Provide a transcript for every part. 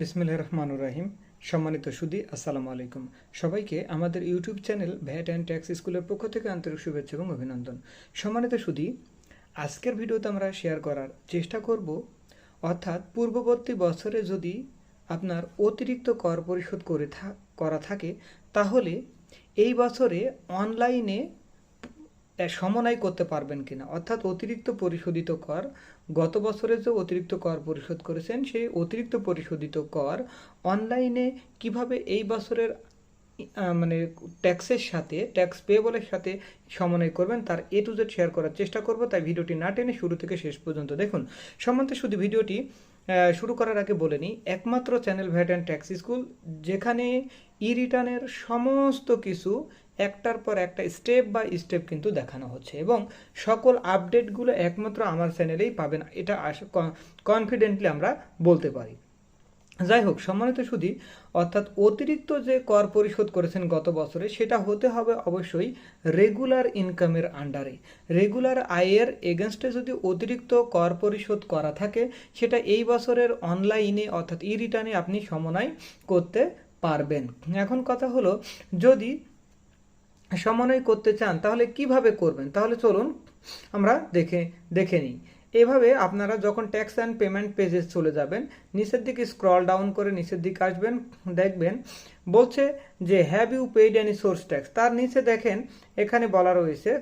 বিসমিল্লাহ রহমানুর রাহিম। সম্মানিত সুদী, আসসালামু আলাইকুম। সবাইকে আমাদের YouTube channel VAT and tax স্কুলের পক্ষ থেকে আন্তরিক শুভেচ্ছা এবং অভিনন্দন। সম্মানিত সুদী, আজকের ভিডিওতে আমরা শেয়ার করার চেষ্টা করব, অর্থাৎ পূর্ববর্তী বছরে যদি আপনার অতিরিক্ত কর পরিশোধ করে করা থাকে, তাহলে এই বছরে অনলাইনে সমন্বয় করতে পারবেন কিনা? অর্থাৎ অতিরিক্ত পরিশোধিত কর, গত বছরে যে অতিরিক্ত কর পরিশোধ করেছেন, সেই অতিরিক্ত পরিশোধিত কর অনলাইনে কীভাবে এই বছরের মানে ট্যাক্সের সাথে, ট্যাক্স পেয়েবলের সাথে সমন্বয় করবেন, তার এ টু জেড শেয়ার করার চেষ্টা করব। তাই ভিডিওটি না টেনে শুরু থেকে শেষ পর্যন্ত দেখুন। সম্বন্ধে শুধু ভিডিওটি শুরু করার আগে বলে নিই, একমাত্র channel VAT and tax school, যেখানে ই রিটার্নের সমস্ত কিছু একটার পর একটা স্টেপ বাই স্টেপ কিন্তু দেখানো হচ্ছে এবং সকল আপডেটগুলো একমাত্র আমার চ্যানেলেই পাবেন। এটা কনফিডেন্টলি আমরা বলতে পারি। যাই হোক, সম্মানিত সুদী অর্থাৎ অতিরিক্ত যে কর পরিশোধ করেছেন গত বছরে, সেটা হতে হবে অবশ্যই রেগুলার ইনকামের আন্ডারে রেগুলার আয়ের এগেনস্টে যদি অতিরিক্ত কর পরিশোধ করা থাকে, সেটা এই বছরের অনলাইনে অর্থাৎ ই রিটার্নে আপনি সমন্বয় করতে পারবেন। এখন কথা হলো, যদি সমন্বয় করতে চান, তাহলে কীভাবে করবেন? তাহলে চলুন আমরা দেখে দেখে নিই। এভাবে আপনারা যখন ট্যাক্স অ্যান্ড পেমেন্ট পেজে চলে যাবেন, নিচের দিকে স্ক্রল ডাউন করে নিচের দিকে আসবেন, দেখবেন বলছে যে have you paid any source tax তার নিচে দেখেন, এখানে বলা রয়েছে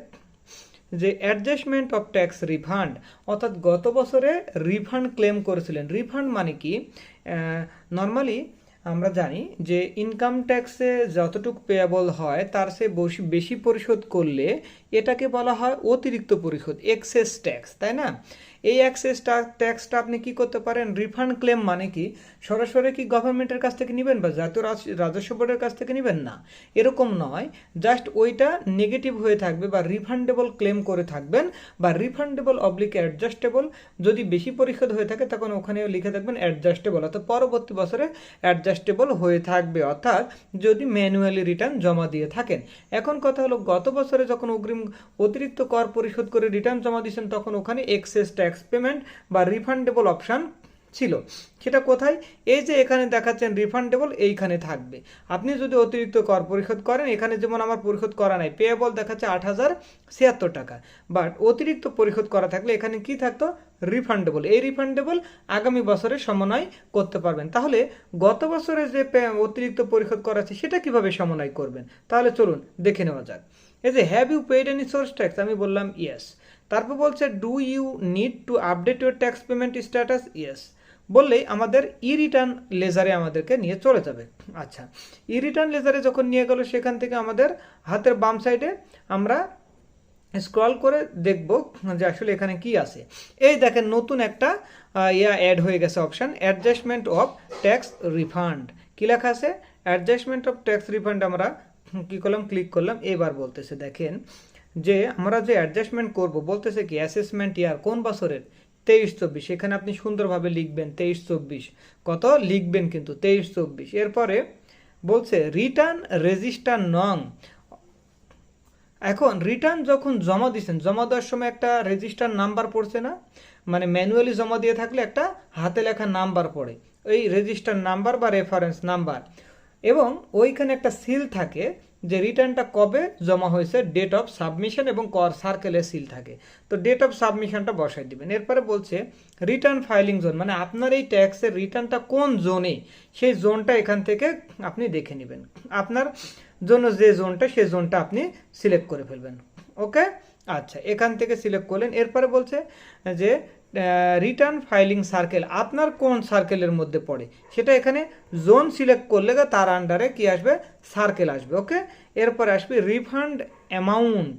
যে অ্যাডজাস্টমেন্ট অফ ট্যাক্স রিফান্ড অর্থাৎ গত বছরে রিফান্ড ক্লেম করেছিলেন। রিফান্ড মানে কি? নর্মালি আমরা জানি যে ইনকাম ট্যাক্সে যতটুকু পেয়াবল হয়, তার সে বেশি পরিশোধ করলে এটাকে বলা হয় অতিরিক্ত পরিশোধ এক্সেস ট্যাক্স তাই না? এই এক্সেস ট্যাক্সটা আপনি কি করতে পারেন? রিফান্ড ক্লেম মানে কি? সরাসরি কি গভর্নমেন্টের কাছ থেকে নেবেন বা জাতীয় রাজ- রাজস্ব বোর্ডের কাছ থেকে নেবেন? না। এরকম নয়। জাস্ট ওইটা নেগেটিভ হয়ে থাকবে বা রিফান্ডেবল ক্লেম করে থাকবেন বা রিফান্ডেবল অবলিক অ্যাডজাস্টেবল যদি বেশি পরিশোধ হয়ে থাকে, তখন ওখানেও লিখে থাকবেন অ্যাডজাস্টেবল অর্থাৎ পরবর্তী বছরে অ্যাডজাস্টেবল হয়ে থাকবে। অর্থাৎ যদি ম্যানুয়ালি রিটার্ন জমা দিয়ে থাকেন। এখন কথা হলো, গত বছরে যখন অগ্রিম অতিরিক্ত কর পরিশোধ করে রিটার্ন জমা দিয়েছেন, তখন ওখানে এক্সেস ট্যাক্স পেমেন্ট বা রিফান্ডেবল অপশান ছিল। সেটা কোথায়? এই যে এখানে দেখাচ্ছেন রিফান্ডেবল এইখানে থাকবে। আপনি যদি অতিরিক্ত কর পরিশোধ করেন, এখানে যেমন আমার পরিশোধ করা নাই পেয়েবল দেখাচ্ছে আট হাজার ছিয়াত্তর টাকা। বাট অতিরিক্ত পরিশোধ করা থাকলে এখানে কি থাকতো? রিফান্ডেবল এই রিফান্ডেবল আগামী বছরে সমন্বয় করতে পারবেন। তাহলে গত বছরে যে অতিরিক্ত পরিশোধ করা আছে, সেটা কীভাবে সমন্বয় করবেন? তাহলে চলুন, দেখে নেওয়া যাক। এই যে have you paid any source tax আমি বললাম ইয়েস তারপর বলছে do you need to update your tax payment status yes বললেই আমাদের ই রিটার্ন লেজারে আমাদেরকে নিয়ে চলে যাবে। আচ্ছা ই রিটার্ন লেজারে যখন নিয়ে গেল, সেখান থেকে আমাদের হাতের বাম সাইডে আমরা স্ক্রল করে দেখব যে আসলে এখানে কি আছে। এই দেখেন নতুন একটা ইয়া অ্যাড হয়ে গেছে option adjustment of tax refund কি লেখা আছে? অ্যাডজাস্টমেন্ট অফ ট্যাক্স রিফান্ড আমরা কি করলাম? ক্লিক করলাম। এবার বলতেছে, দেখেন যে আমরা যে অ্যাডজাস্টমেন্ট করব, বলতেছে কি অ্যাসেসমেন্ট ইয়ার কোন বছরের? তেইশ চব্বিশ, এখানে আপনি সুন্দরভাবে লিখবেন তেইশ চব্বিশ। কত? লিখবেন কিন্তু তেইশ চব্বিশ। এরপরে বলছে, রিটার্ন রেজিস্টার নং। এখন রিটার্ন যখন জমা দিচ্ছেন জমা দেওয়ার সময় একটা রেজিস্টার নাম্বার পড়ছে না? মানে ম্যানুয়ালি জমা দিয়ে থাকলে একটা হাতে লেখা নাম্বার পড়ে। ওই রেজিস্টার নাম্বার বা রেফারেন্স নাম্বার। এবং ওইখানে একটা সিল থাকে যে রিটার্নটা কবে জমা হয়েছে ডেট অফ সাবমিশন এবং কর সার্কেলে সিল থাকে। তো ডেট অফ সাবমিশনটা বসাই দিবেন। এরপরে বলছে রিটার্ন ফাইলিং জোন মানে আপনার এই ট্যাক্সের রিটার্নটা কোন জোনে সেই জোনটা এখান থেকে আপনি দেখে নেবেন। আপনার জন্য যে জোনটা সেই জোনটা আপনি সিলেক্ট করে ফেলবেন। ওকে আচ্ছা এখান থেকে সিলেক্ট করলেন। এরপরে বলছে যে রিটার্ন ফাইলিং সার্কেল আপনার কোন সার্কেলের মধ্যে পড়ে? সেটা এখানে জোন সিলেক্ট করলে তার আন্ডারে কি আসবে? সার্কেল আসবে ওকে এরপরে আসবে রিফান্ড অ্যামাউন্ট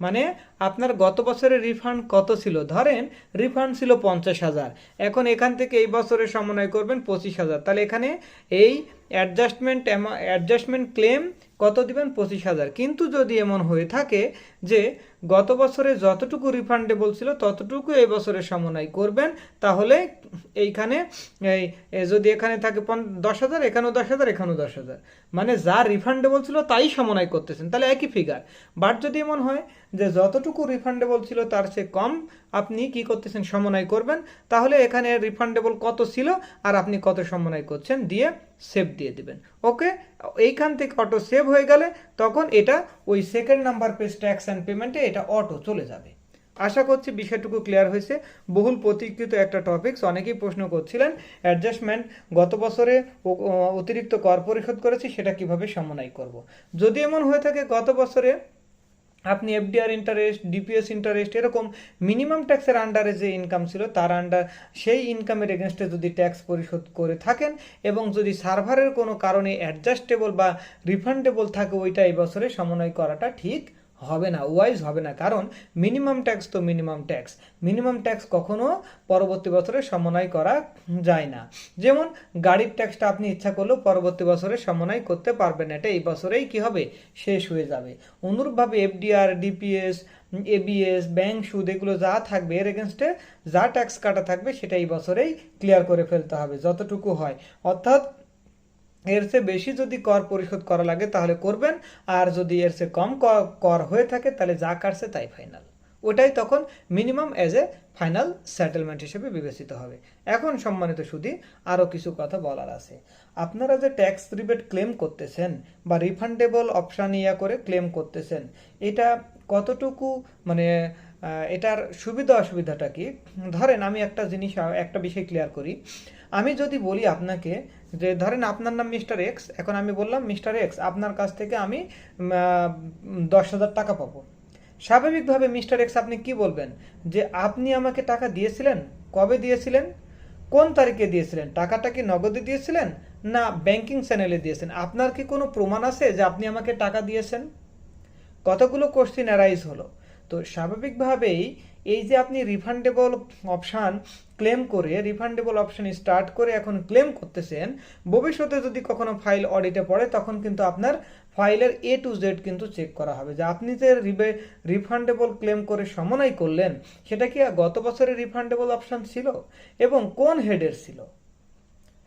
মানে আপনার গত বছরের রিফান্ড কত ছিল? ধরেন, রিফান্ড ছিল পঞ্চাশ হাজার। এখন এখান থেকে এই বছরের সমন্বয় করবেন পঁচিশ হাজার। তাহলে এখানে এই অ্যাডজাস্টমেন্ট অ্যাডজাস্টমেন্ট ক্লেম কত দিবেন? পঁচিশ হাজার। কিন্তু যদি এমন হয়ে থাকে যে গত বছরে যতটুকু রিফান্ডেবল ছিল, ততটুকু এই বছরে সমন্বয় করবেন, তাহলে এইখানে এই যদি এখানে থাকে দশ হাজার, এখানেও দশ হাজার, এখানেও দশ হাজার। মানে যা রিফান্ডেবল ছিল, তাই সমন্বয় করতেছেন। তাহলে একই ফিগার বাট যদি এমন হয় যে যতটুকু যতটুকু রিফান্ডেবল ছিল তার চেয়ে কম। আপনি কি করতেছেন সমন্বয় করবেন। তাহলে এখানে রিফান্ডেবল কত ছিল আর আপনি কত সমন্বয় করছেন দিয়ে সেভ দিয়ে দিবেন। ওকে এইখান থেকে অটো সেভ হয়ে গেলে তখন এটা ওই second number page tax and পেমেন্টে এটা অটো চলে যাবে। আশা করছি বিষয়টুকু ক্লিয়ার হয়েছে। বহুল প্রতীক্ষিত একটা টপিকস অনেকেই প্রশ্ন করছিলেন অ্যাডজাস্টমেন্ট গত বছরে অতিরিক্ত কর পরিশোধ করেছি, সেটা কীভাবে সমন্বয় করব। যদি এমন হয়ে থাকে গত বছরে আপনি এফডিআর ইন্টারেস্ট ডিপিএস ইন্টারেস্ট এরকম মিনিমাম ট্যাক্সের আন্ডারে যে ইনকাম ছিল, তার আন্ডার সেই ইনকামের এগেনস্টে যদি ট্যাক্স পরিশোধ করে থাকেন এবং যদি সার্ভারের কোনো কারণে অ্যাডজাস্টেবল বা রিফান্ডেবল থাকে, ওইটা এই বছরে সমন্বয় করাটা ঠিক হবে না ওয়াইজ হবে না। কারণ মিনিমাম ট্যাক্স তো মিনিমাম ট্যাক্স মিনিমাম ট্যাক্স কখনো পরবর্তী বছরে সমন্বয় করা যায় না। যেমন গাড়ির ট্যাক্সটা আপনি ইচ্ছা করলেও পরবর্তী বছরে সমন্বয় করতে পারবেন এটা এই বছরেই কি হবে? শেষ হয়ে যাবে। অনুরূপভাবে এফডিআর ডিপিএস এবিএস ব্যাংক সুদ এগুলো যা থাকবে, এর এগেনস্টে যা ট্যাক্স কাটা থাকবে, সেটা এই বছরেই ক্লিয়ার করে ফেলতে হবে, যতটুকু হয়। অর্থাৎ এর চেয়ে বেশি যদি কর পরিশোধ করা লাগে তাহলে করবেন। আর যদি এর চেয়ে কম কর হয়ে থাকে তাহলে যা কাটছে তাই ফাইনাল ওটাই তখন minimum as a final settlement হিসেবে বিবেচিত হবে। এখন সম্মানিত সুদী আরও কিছু কথা বলার আছে। আপনারা যে ট্যাক্স রিবেট ক্লেম করতেছেন বা রিফান্ডেবল অপশান ইয়া করে ক্লেম করতেছেন, এটা কতটুকু মানে এটার সুবিধা অসুবিধাটা কি? ধরেন আমি একটা জিনিস, একটা বিষয় ক্লিয়ার করি। আমি যদি বলি আপনাকে যে, ধরেন আপনার নাম মিস্টার এক্স এখন আমি বললাম মিস্টার এক্স আপনার কাছ থেকে আমি দশ হাজার টাকা পাবো। স্বাভাবিকভাবে মিস্টার এক্স আপনি কি বলবেন? যে, আপনি আমাকে টাকা দিয়েছিলেন? কবে দিয়েছিলেন? কোন তারিখে দিয়েছিলেন? টাকাটা কি নগদে দিয়েছিলেন? না ব্যাংকিং চ্যানেলে দিয়েছেন। আপনার কি কোনো প্রমাণ আছে যে আপনি আমাকে টাকা দিয়েছেন? কতগুলো কোশ্চিন অ্যারাইজ হলো। তো স্বাভাবিকভাবেই এই যে আপনি রিফান্ডেবল অপশান ক্লেম করে রিফান্ডেবল অপশন স্টার্ট করে এখন ক্লেম করতেছেন, ভবিষ্যতে যদি কখনো ফাইল অডিটে পড়ে, তখন কিন্তু আপনার ফাইলের এ টু জেড কিন্তু চেক করা হবে। যে আপনি যে রিবে রিফান্ডেবল ক্লেম করে সমন্বয় করলেন, সেটা কি গত বছরের রিফান্ডেবল অপশান ছিল? এবং কোন হেডের ছিল?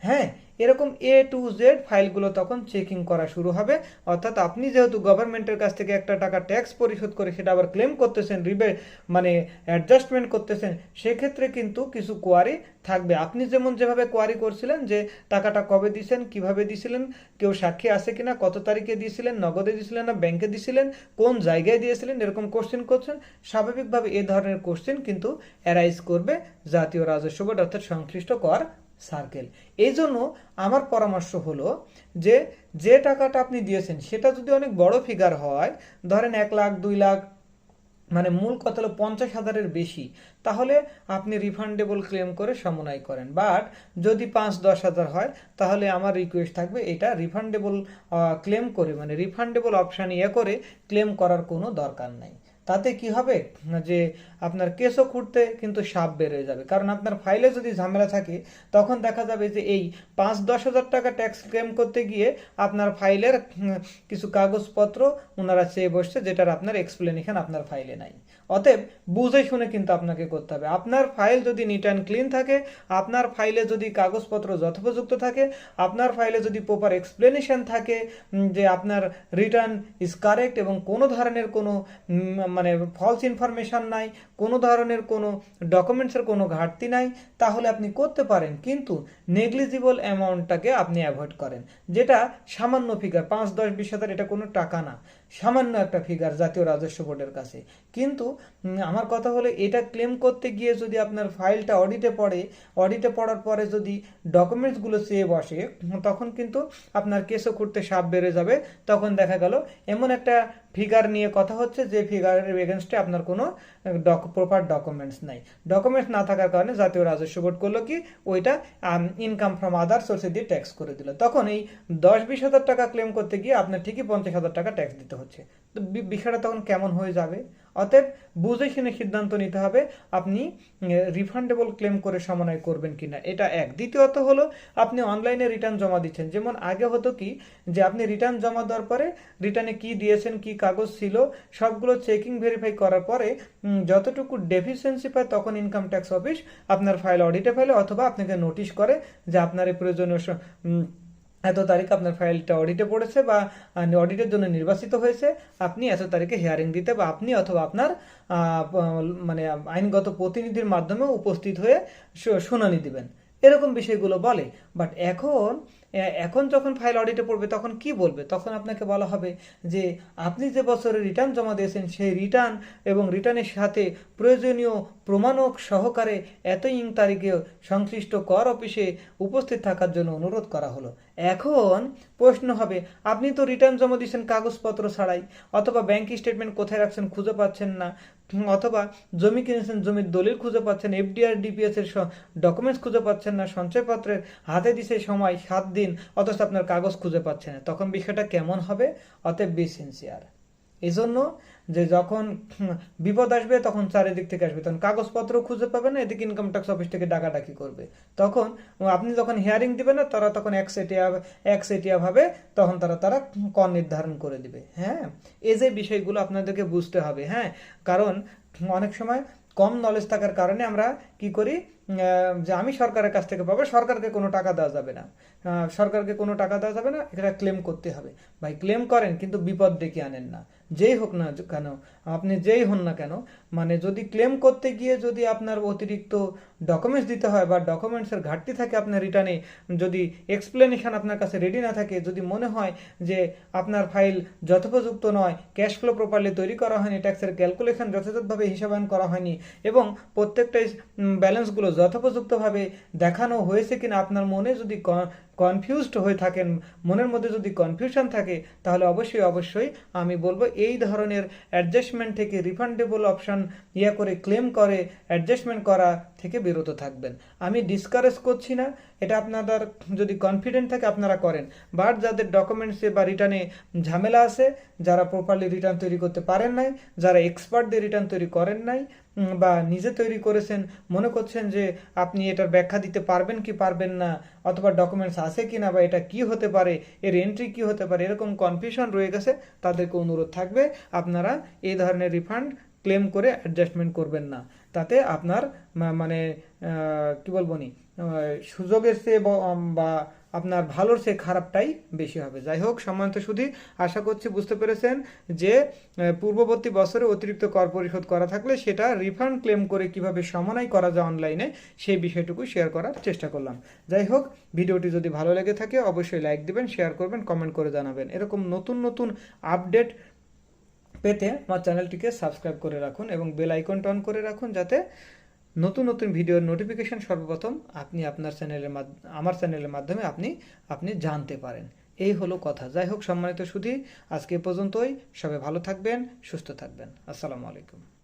হ্যাঁ এরকম এ টু জেড ফাইলগুলো তখন চেকিং করা শুরু হবে। অর্থাৎ আপনি যেহেতু গভর্নমেন্টের কাছ থেকে একটা টাকা ট্যাক্স পরিশোধ করে সেটা আবার ক্লেম করতেছেন রিবে মানে অ্যাডজাস্টমেন্ট করতেছেন, সেক্ষেত্রে কিন্তু কিছু কোয়ারি থাকবে। আপনি যেমন যেভাবে কোয়ারি করছিলেন যে টাকাটা কবে দিয়েছেন কীভাবে দিয়েছিলেন কেউ সাক্ষী আছে কিনা, কত তারিখে দিয়েছিলেন নগদে দিয়েছিলেন না ব্যাংকে দিয়েছিলেন কোন জায়গায় দিয়েছিলেন, এরকম কোশ্চেন করছেন, স্বাভাবিকভাবে এ ধরনের কোশ্চেন কিন্তু অ্যারাইজ করবে জাতীয় রাজস্ব বোর্ড অর্থাৎ সংশ্লিষ্ট কর সার্কেল। এই জন্য আমার পরামর্শ হলো যে যে টাকাটা আপনি দিয়েছেন, সেটা যদি অনেক বড় ফিগার হয়, ধরেন এক লাখ, দুই লাখ মানে মূল কথা হলো পঞ্চাশ হাজারের বেশি, তাহলে আপনি রিফান্ডেবল ক্লেম করে সমন্বয় করেন। বাট যদি পাঁচ, দশ হাজার হয়, তাহলে আমার রিকোয়েস্ট থাকবে এটা রিফান্ডেবল ক্লেম করে মানে রিফান্ডেবল অপশান ইয়ে করে ক্লেম করার কোনো দরকার নাই। তাতে কি হবে? যে আপনার কেসও খুঁড়তে কিন্তু সাপ বের হয়ে যাবে। কারণ আপনার ফাইলে যদি ঝামেলা থাকে, তখন দেখা যাবে যে এই পাঁচ দশ হাজার টাকা ট্যাক্স ক্লেম করতে গিয়ে আপনার ফাইলের কিছু কাগজপত্র ওনারা চেয়ে বসছে, যেটার আপনার এক্সপ্লেনেশন আপনার ফাইলে নাই। অতএব বুঝে শুনে কিন্তু আপনাকে করতে হবে। আপনার ফাইল যদি নিট অ্যান্ড ক্লিন থাকে, আপনার ফাইলে যদি কাগজপত্র যথোপযুক্ত থাকে, আপনার ফাইলে যদি প্রপার এক্সপ্লেনেশন থাকে যে আপনার রিটার্ন ইজ কারেক্ট এবং কোনো ধরনের কোনো মানে ফলস ইনফরমেশন নাই, কোনো ধরনের কোনো ডকুমেন্টসের কোনো ঘাটতি নাই, তাহলে আপনি করতে পারেন, কিন্তু নেগলিজিবল অ্যামাউন্টটাকে আপনি অ্যাভয়েড করেন, যেটা সামান্য ফিগার পাঁচ, দশ, বিশ হাজার, এটা কোনো টাকা না। সামান্য একটা ফিগার জাতীয় রাজস্ব বোর্ডের কাছে। কিন্তু আমার কথা হলো, এটা ক্লেম করতে গিয়ে যদি আপনার ফাইলটা অডিটে পড়ে অডিটে পড়ার পরে যদি ডকুমেন্টসগুলো চেয়ে বসে তখন কিন্তু আপনার কেসও করতে সাপ বেড়ে যাবে। তখন দেখা গেল, এমন একটা ফিগার নিয়ে কথা হচ্ছে যে ফিগারের এগেনস্টে আপনার কোনো ডক প্রপার ডকুমেন্টস নাই। ডকুমেন্টস না থাকার কারণে জাতীয় রাজস্ব বোর্ড করল কি, ওইটা ইনকাম ফ্রম আদার সোর্সে দিয়ে ট্যাক্স করে দিল। তখন এই দশ বিশ হাজার টাকা ক্লেম করতে গিয়ে আপনার ঠিকই পঞ্চাশ হাজার টাকা ট্যাক্স দিতে হচ্ছে। তো বিষয়টা তখন কেমন হয়ে যাবে? অতএব বুঝে শুনে সিদ্ধান্ত নিতে হবে আপনি রিফান্ডেবল ক্লেম করে সমন্বয় করবেন কিনা। এটা এক। দ্বিতীয়ত হলো, আপনি অনলাইনে রিটার্ন জমা দিচ্ছেন। যেমন আগে হতো কি, যে আপনি রিটার্ন জমা দেওয়ার পরে রিটার্নে কি দিয়েছেন, কি কাগজ ছিল, সবগুলো চেকিং ভেরিফাই করার পরে যতটুকু ডেফিসিয়েন্সি পায় তখন ইনকাম ট্যাক্স অফিস আপনার ফাইল অডিটে ফেলে অথবা আপনাকে নোটিশ করে যে আপনার এই প্রয়োজনীয় এত তারিখ আপনার ফাইলটা অডিটে পড়েছে বা অডিটের জন্য নির্বাচিত হয়েছে, আপনি এত তারিখে হিয়ারিং দিতে বা আপনি অথবা আপনার মানে আইনগত প্রতিনিধির মাধ্যমে উপস্থিত হয়ে শুনানি দিবেন। এরকম বিষয়গুলো বলে। বাট এখন এখন যখন ফাইল অডিটে পড়বে, তখন কি বলবে? তখন আপনাকে বলা হবে যে, আপনি যে বছরে রিটার্ন জমা দিয়েছেন, সেই রিটার্ন এবং রিটার্নের সাথে প্রয়োজনীয় প্রমাণক সহকারে এত ইং তারিখে সংশ্লিষ্ট কর অফিসে উপস্থিত থাকার জন্য অনুরোধ করা হলো। এখন প্রশ্ন হবে, আপনি তো রিটার্ন জমা দিয়েছেন কাগজপত্র ছাড়াই, অথবা ব্যাংক স্টেটমেন্ট কোথায় রাখছেন খুঁজে পাচ্ছেন না অথবা জমি কিনেছেন, জমির দলিল খুঁজে পাচ্ছেন, এফডিআর, ডিপিএস এর ডকুমেন্টস খুঁজে পাচ্ছেন না, সঞ্চয়পত্রের হাতে দিছে সময় সাত দিন, অথচ আপনার কাগজ খুঁজে পাচ্ছেন না। তখন বিষয়টা কেমন হবে? অতএব বি সিনসিয়ার এই জন্য যে যখন বিপদ আসবে তখন চারিদিক থেকে আসবে। তখন কাগজপত্র খুঁজে পাবে না, এদিকে ইনকাম ট্যাক্স অফিস থেকে ডাকাডাকি করবে। তখন আপনি যখন হিয়ারিং দিবেন না, তারা তখন একসেটিয়া ভাবে তখন তারা তারা কর নির্ধারণ করে দিবে। হ্যাঁ? এই যে বিষয়গুলো আপনাদেরকে বুঝতে হবে। হ্যাঁ? কারণ অনেক সময় কম নলেজ থাকার কারণে আমরা কি করি? যে আমি সরকারের কাছ থেকে পাবো, সরকারকে কোনো টাকা দেওয়া যাবে না। সরকারকে কোনো টাকা দেওয়া যাবে না, এটা ক্লেম করতে হবে। ভাই ক্লেম করেন, কিন্তু বিপদ ডেকে আনেন না। যেই হোক না কেন, আপনি যেই হন না কেন মানে যদি ক্লেম করতে গিয়ে যদি আপনার অতিরিক্ত ডকুমেন্টস দিতে হয় বা ডকুমেন্টসের ঘাটতি থাকে আপনার রিটার্নে যদি এক্সপ্লেনেশন আপনার কাছে রেডি না থাকে, যদি মনে হয় যে আপনার ফাইল যথোপযুক্ত নয় ক্যাশ ফ্লো প্রপারলি তৈরি করা হয়নি ট্যাক্সের ক্যালকুলেশন যথাযথভাবে হিসাবায়ন করা হয়নি, এবং প্রত্যেকটা ব্যালেন্সগুলো যথোপযুক্তভাবে দেখানো হয়েছে কিনা আপনার মনে যদি কনফিউজড হয়ে থাকেন, মনের মধ্যে যদি কনফিউশন থাকে, তাহলে অবশ্যই অবশ্যই আমি বলব এই ধরনের অ্যাডজাস্টমেন্ট থেকে রিফান্ডেবল অপশান ইয়ে করে ক্লেম করে অ্যাডজাস্টমেন্ট করা থেকে বিরত থাকবেন। আমি ডিসকারেজ করছি না, এটা আপনাদের যদি কনফিডেন্ট থাকে আপনারা করেন। বাট যাদের ডকুমেন্টসে বা রিটার্নে ঝামেলা আছে, যারা প্রপারলি রিটার্ন তৈরি করতে পারেন নাই, যারা এক্সপার্টদের রিটার্ন তৈরি করেন নাই বা নিজে তৈরি করেছেন, মনে করছেন যে আপনি এটার ব্যাখ্যা দিতে পারবেন কি পারবেন না, অথবা ডকুমেন্টস আছে কি না বা এটা কি হতে পারে, এর এন্ট্রি কি হতে পারে, এরকম কনফিউশন রয়ে গেছে, তাদেরকে অনুরোধ থাকবে, আপনারা এই ধরনের রিফান্ড ক্লেম করে অ্যাডজাস্টমেন্ট করবেন না। তাতে আপনার মানে কি বলব নি সুযোগের চেয়ে বা আপনার ভালোর চেয়ে খারাপটাই বেশি হবে। যাই হোক, সম্মানিত শুধু আশা করছি বুঝতে পেরেছেন যে পূর্ববর্তী বছরে অতিরিক্ত কর পরিশোধ করা থাকলে সেটা রিফান্ড ক্লেম করে কীভাবে সমন্বয় করা যায় অনলাইনে, সেই বিষয়টুকু শেয়ার করার চেষ্টা করলাম। যাই হোক, ভিডিওটি যদি ভালো লেগে থাকে, অবশ্যই লাইক দিবেন, শেয়ার করবেন, কমেন্ট করে জানাবেন। এরকম নতুন নতুন আপডেট পেতে আমার চ্যানেলটিকে সাবস্ক্রাইব করে রাখুন এবং বেল আইকনটা অন করে রাখুন যাতে নতুন নতুন ভিডিওর নোটিফিকেশান সর্বপ্রথম আপনি আপনার চ্যানেলের আমার চ্যানেলের মাধ্যমে আপনি আপনি জানতে পারেন। এই হলো কথা। যাই হোক, সম্মানিত সুধী, আজকে পর্যন্তই। সবাই ভালো থাকবেন, সুস্থ থাকবেন। আসসালামু আলাইকুম।